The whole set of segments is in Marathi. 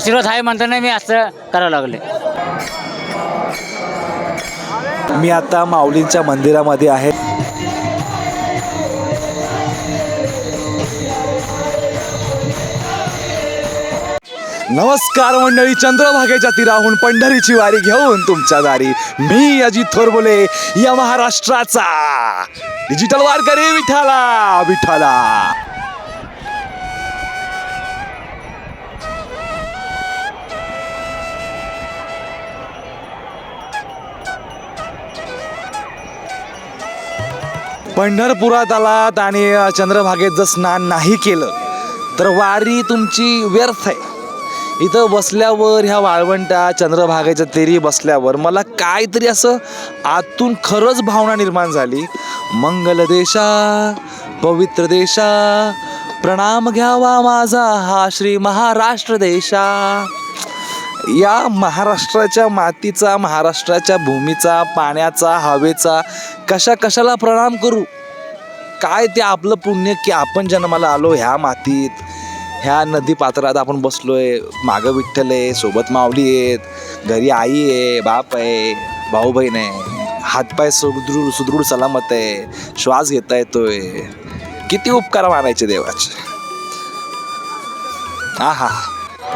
आशीर्वाद आहे म्हणताना मी असं करावं लागले. मी आता माऊलींच्या मंदिरामध्ये आहे. नमस्कार मंडळी चंद्रभागेच्या तीराहून पंढरीची वारी घेऊन तुमच्या दारी. मी अजित थोरबोले या महाराष्ट्राचा. डिजिटल वारकरी विठाला विठाला पंढरपुरात आलात आणि चंद्रभागेत जर स्नान नाही केलं तर वारी तुमची व्यर्थ आहे. इथं बसल्यावर ह्या वाळवंटा चंद्रभागेच्या तेरी बसल्यावर मला काहीतरी असं आतून खरंच भावना निर्माण झाली. मंगल देशा पवित्र देशा प्रणाम घ्यावा माझा हा श्री महाराष्ट्र देशा. या महाराष्ट्राच्या मातीचा महाराष्ट्राच्या भूमीचा पाण्याचा हवेचा कशा कशाला प्रणाम करू? काय ते आपलं पुण्य की आपण जन्माला आलो ह्या मातीत? ह्या नदी पात्रात आपण बसलो आहे मागं विठ्ठल आहे सोबत माऊली आहेत घरी आई आहे बाप आहे भाऊ बहीण आहे हातपाय सुदृढ सुदृढ सलामत आहे श्वास घेता येतोय. किती उपकार मानायचे देवाचे. आहा.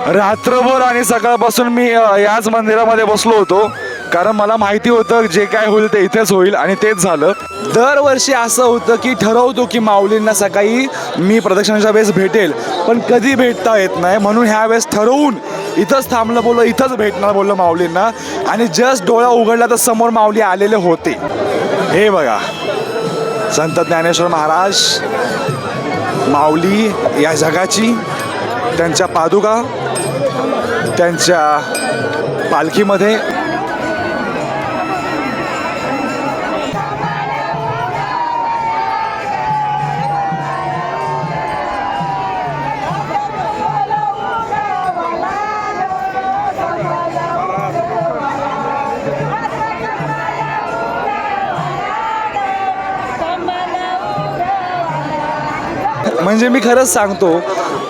रात्रभर आणि सकाळपासून मी याच मंदिरामध्ये बसलो होतो. कारण मला माहिती होतं जे काय होईल ते इथेच होईल आणि तेच झालं. दरवर्षी असं होतं की ठरवतो की माऊलींना सकाळी मी प्रदक्षिणाच्या वेळेस भेटेल. पण कधी भेटता येत नाही. म्हणून ह्या वेळेस ठरवून इथंच थांबलं बोललं इथंच भेटणार बोललं माऊलींना. आणि जस्ट डोळा उघडला तर समोर माऊली आलेले होते. हे बघा. संत ज्ञानेश्वर महाराज माऊली या जगाची त्यांच्या पादुका त्यांच्या पालखीमध्ये. म्हणजे मी खरंच सांगतो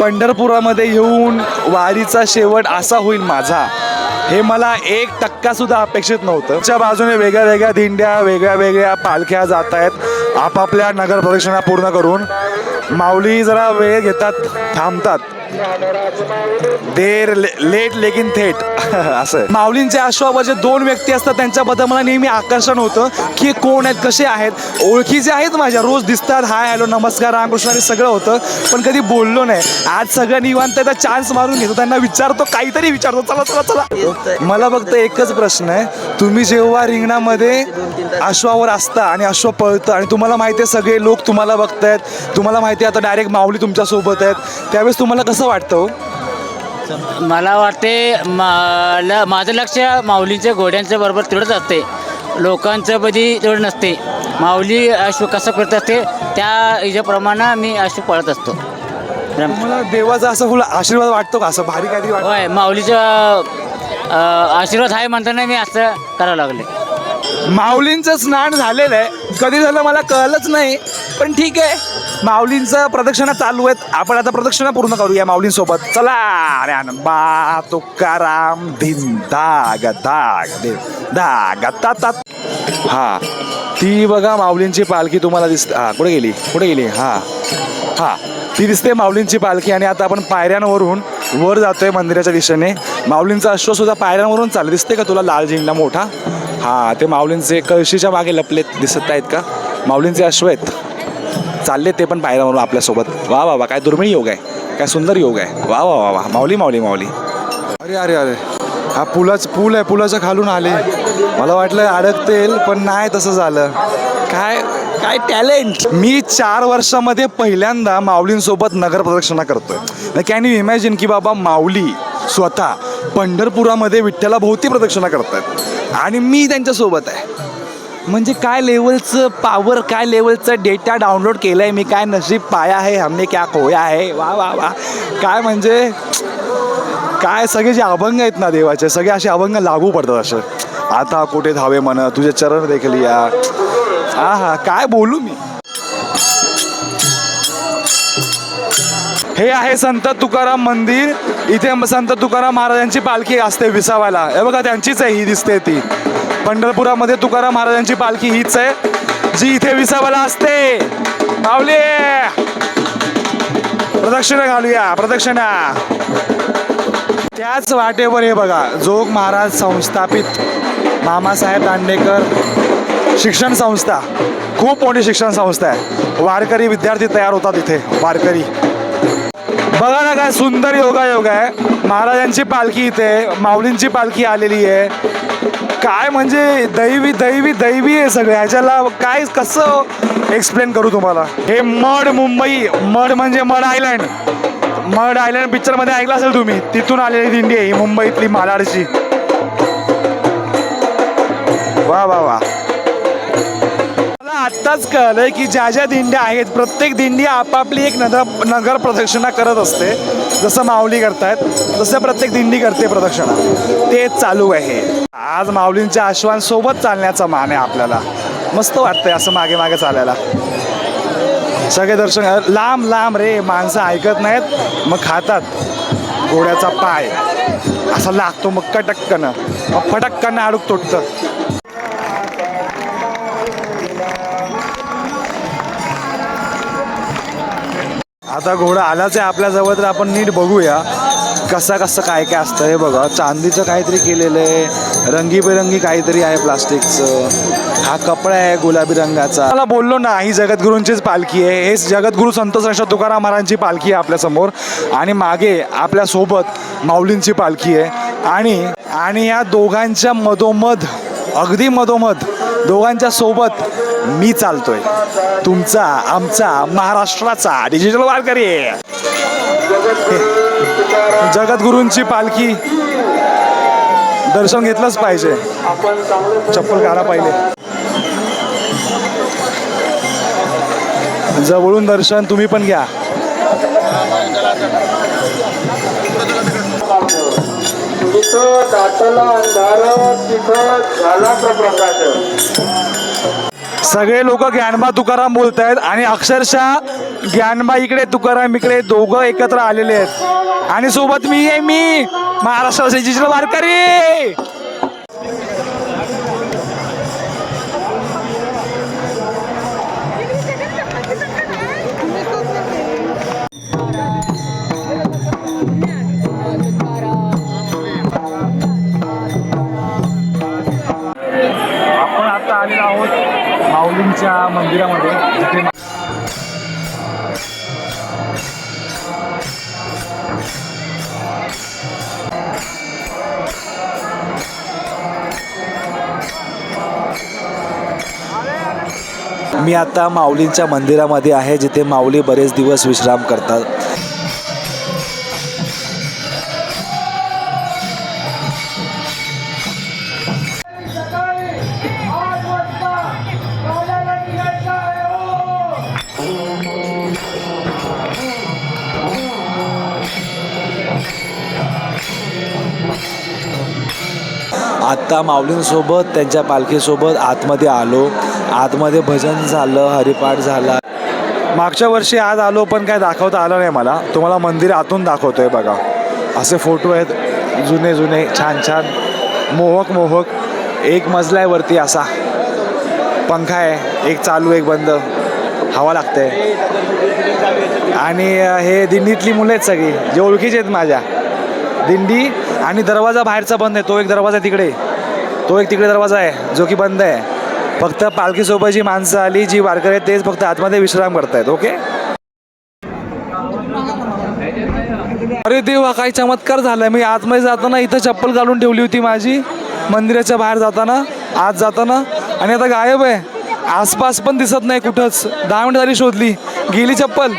पंढरपुरामध्ये येऊन वारीचा शेवट असा होईल माझा. हे मला एक टक्का सुद्धा अपेक्षित नव्हतं. च्या बाजूने वेगळ्या वेगळ्या दिंड्या वेगळ्या वेगळ्या पालख्या जात आहेत. आपापल्या नगर प्रदक्षिणा पूर्ण करून माऊली जरा वेळ घेतात थांबतात. देर लेट लेकिन थेट. असं माऊलींच्या अश्वावर जे दोन व्यक्ती असतात त्यांच्याबद्दल मला नेहमी आकर्षण होतं की हे कोण आहेत कसे आहेत. ओळखीचे आहेत माझ्या रोज दिसतात हाय हॅलो नमस्कार रामकृष्ण आणि सगळं होतं पण कधी बोललो नाही. आज सगळं निवांत चान्स मारून घेतो. त्यांना विचारतो काहीतरी विचारतो. चला चला चला. मला फक्त एकच प्रश्न आहे. तुम्ही जेव्हा रिंगणामध्ये अश्वावर असता आणि अश्व पळतं आणि तुम्हाला माहिती आहे सगळे लोक तुम्हाला बघतायत तुम्हाला माहिती आहे आता डायरेक्ट माऊली तुमच्यासोबत आहेत. त्यावेळेस तुम्हाला कसं वाटतं हो? मला वाटते मला माझं लक्ष माऊलींच्या घोड्यांच्या बरोबर तेवढंच असते. लोकांचं कधी तेवढं नसते. माऊली अश्व कसं करत असते त्या ह्याच्याप्रमाणे मी अश्व पळत असतो. देवाचा असं फुल आशीर्वाद वाटतो का? असं भारी काहीतरी वाटतं? होय माऊलीचा अं, आशीर्वाद आहे म्हणताना मी असं करावं लागले. माऊलींचं स्नान झालेलं आहे. कधी झालं मला कळलंच नाही पण ठीक आहे. माऊलींचं प्रदक्षिणा चालू आहेत. आपण आता प्रदक्षिणा पूर्ण करूया माऊलींसोबत. चला अरे आनंद. बा तुकाराम धिन धाग दाग देव धाग तात हा. ती बघा माऊलींची पालखी तुम्हाला दिसते. हा कुठे गेली? कुठे गेली? हा. हा. ती दिसते माऊलींची पालखी आणि आता आपण पायऱ्यांवरून वर जातोय मंदिराच्या दिशेने. माऊलींचा अश्व सुद्धा पायऱ्यांवरून चालू दिसते का तुला लाल झेंडा मोठा? हा ते माऊलींचे कळशीच्या मागे लपलेत. दिसत आहेत का? माऊलींचे अश्व आहेत. चालले ते पण पायऱ्यांवरून आपल्यासोबत. वा वा वा काय दुर्मिळ योग आहे. काय सुंदर योग आहे. वा वा वा वा. माऊली माऊली माऊली. अरे अरे अरे. हा पुलाच पूल आहे. पुलाच्या खालून आले. मला वाटलं अडकतेल पण नाही तसं झालं. काय? काय टॅलेंट मी चार वर्षामध्ये पहिल्यांदा माऊलींसोबत नगर प्रदक्षिणा करतोय. कॅन यू इमॅजिन की बाबा माऊली स्वतः पंढरपुरामध्ये विठ्ठला भोवती प्रदक्षिणा करतात आणि मी त्यांच्यासोबत आहे. म्हणजे काय लेवलचं पावर काय लेवलचं डेटा डाउनलोड केलं आहे मी काय नशीब पाया आहे हमने क्या खोया आहे वा वा वा. काय म्हणजे काय सगळे जे अभंग आहेत ना देवाचे सगळे असे अभंग लागू पडतात असे. आता कुठे धावे मन तुझे चरण देखील या. हा हा काय बोलू मी? हे आहे संत तुकाराम मंदिर. इथे संत तुकाराम महाराजांची पालखी असते विसावायला. हे बघा त्यांचीच आहे ही दिसते ती. पंढरपुरामध्ये तुकाराम महाराजांची पालखी हीच आहे जी इथे विसावायला असते. माऊली! प्रदक्षिणा घालूया प्रदक्षिणा. त्याच वाटेवर हे बघा जोग महाराज संस्थापित मामासाहेब दांडेकर शिक्षण संस्था. खूप मोठी शिक्षण संस्था आहे. वारकरी विद्यार्थी तयार होतात इथे वारकरी. बघा ना काय सुंदर योगा योग आहे. महाराजांची पालखी इथे माऊलींची पालखी आलेली आहे. काय म्हणजे दैवी दैवी दैवी आहे सगळं. ह्याच्याला काय कसं एक्सप्लेन करू तुम्हाला? हे मड मुंबई मड म्हणजे मड आयलँड मड आयलँड पिक्चरमध्ये ऐकलं असेल तुम्ही. तिथून आलेली दिंडी आहे ही मुंबईतली मालाडची. वा वा वा. आत्ताच कळलंय की ज्या ज्या दिंड्या आहेत प्रत्येक दिंडी आपापली एक नगर नगर प्रदक्षिणा करत असते. जसं माऊली करतायत तसं प्रत्येक दिंडी करते प्रदक्षिणा. ते चालू आहे. आज माऊलींच्या आश्वांसोबत चालण्याचा मान आहे आपल्याला. मस्त वाटतंय असं मागे मागे चालायला. सगळे दर्शन लांब लांब रे माणसं ऐकत नाहीत मग खातात. घोड्याचा पाय. असा लागतो मग कटक्कन. मग फटक्कन अडूक तुटतं आता घोडा आलाच आहे आपल्याजवळ तर आपण नीट बघूया कसा कसं काय काय असतं. हे बघा चांदीचं काहीतरी केलेलं आहे रंगीबेरंगी काहीतरी आहे प्लास्टिकचं. हा कपडा आहे गुलाबी रंगाचा. मला बोललो ना ही जगद्गुरूंचीच पालखी आहे. हेच जगद्गुरू संत श्रेष्ठ तुकाराम महाराजांची पालखी आहे आपल्यासमोर आणि मागे आपल्यासोबत माऊलींची पालखी आहे. आणि आणि या दोघांच्या मधोमध अगदी मधोमध दोघांच्या सोबत मी चालतोय. तुमचा आमचा महाराष्ट्राचा डिजिटल वारकरी. जगद्गुरूंची पालखी. दर्शन घेतलंच पाहिजे. चप्पल काढा पाहिजे जवळून दर्शन तुम्ही पण घ्या. तिथं दाटला अंधार तिथं झाला प्रकाश. सगळे लोक ज्ञानबा तुकाराम बोलत आहेत आणि अक्षरशः ज्ञानबा इकडे तुकाराम इकडे दोघं एकत्र आलेले आहेत. आणि सोबत मी आहे मी महाराष्ट्राचे डिजिटल वारकरी! माऊलींच्या मंदिरामध्ये जिथे मी आता माऊलींच्या मंदिरामध्ये आहे जिथे माऊली बरेच दिवस विश्राम करतात. एका माऊलींसोबत त्यांच्या पालखीसोबत आतमध्ये आलो. आतमध्ये भजन झालं हरिपाठ झाला. मागच्या वर्षी आज आलो पण काय दाखवता आलं नाही मला. तुम्हाला मंदिर आतून दाखवतोय बघा. असे फोटो आहेत जुने जुने छान छान. मोहक मोहक. एक मजला आहे वरती असा. पंखा आहे एक चालू एक बंद. हवा लागते आणि हे दिंडीतली मुलं आहेत सगळी. जे ओळखीचे आहेत माझ्या. दिंडी आणि दरवाजा बाहेरचा बंद आहे तो एक दरवाजा तिकडे. तो एक तिकडे दरवाजा आहे जो की बंद आहे. फक्त पालखीसोबत जी माणसं आली जी वारकरी आहेत तेच फक्त आतमध्ये विश्राम करतायत ओके? अरे देवा काही चमत्कार झालाय. मी आतमध्ये जाताना इथं चप्पल घालून ठेवली होती माझी मंदिराच्या बाहेर जाताना आत जाताना. आणि आता गायब आहे. आसपास पण दिसत नाही कुठंच. दहा मिनिट झाली शोधली. गेली चप्पल.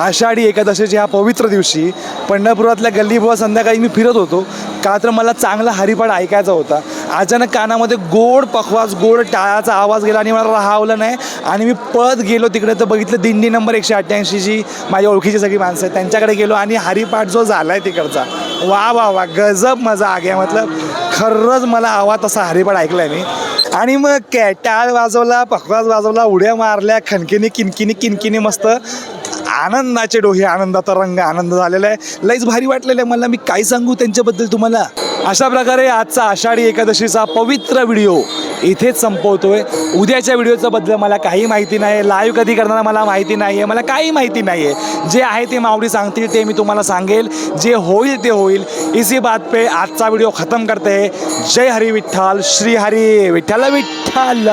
आषाढी एकादशीच्या ह्या पवित्र दिवशी पंढरपुरातल्या गल्लीबुवा संध्याकाळी मी फिरत होतो. का तर मला चांगला हरिपाठ ऐकायचा होता. अचानक कानामध्ये गोड पखवाज गोड टाळाचा आवाज गेला आणि मला राहावलं नाही. आणि मी पळत गेलो तिकडे तर बघितलं दिंडी नंबर एकशे अठ्ठ्याऐंशीची माझ्या ओळखीची सगळी माणसं आहेत त्यांच्याकडे गेलो आणि हरिपाठ जो झाला आहे तिकडचा. वा वा वा गजब मजा आ गया. मतलब खरंच मला आवाज तसा हरिपाठ आहे मी. आणि मग काय टाळ वाजवला पखवाज वाजवला उड्या मारल्या खणकिनी किनकिनी किनकिनी मस्त आनंदाचे डोहे आनंदाचा रंग आनंद झालेला आहे. लईच भारी वाटलेलं आहे. मला मी काय सांगू त्यांच्याबद्दल तुम्हाला? अशा प्रकारे आजचा आषाढी एकादशीचा पवित्र व्हिडिओ इथेच संपवतोय. उद्याच्या व्हिडिओच्या बद्दल मला काही माहिती नाही लाईव्ह कधी करणार मला माहिती नाही आहे मला काही माहिती नाही आहे जे आहे ते मावडी सांगतील ते मी तुम्हाला सांगेल. जे होईल ते होईल. इसी बात पे आजचा व्हिडिओ खतम करते. जय हरी विठ्ठल. श्री हरी. विठ्ठल विठ्ठल.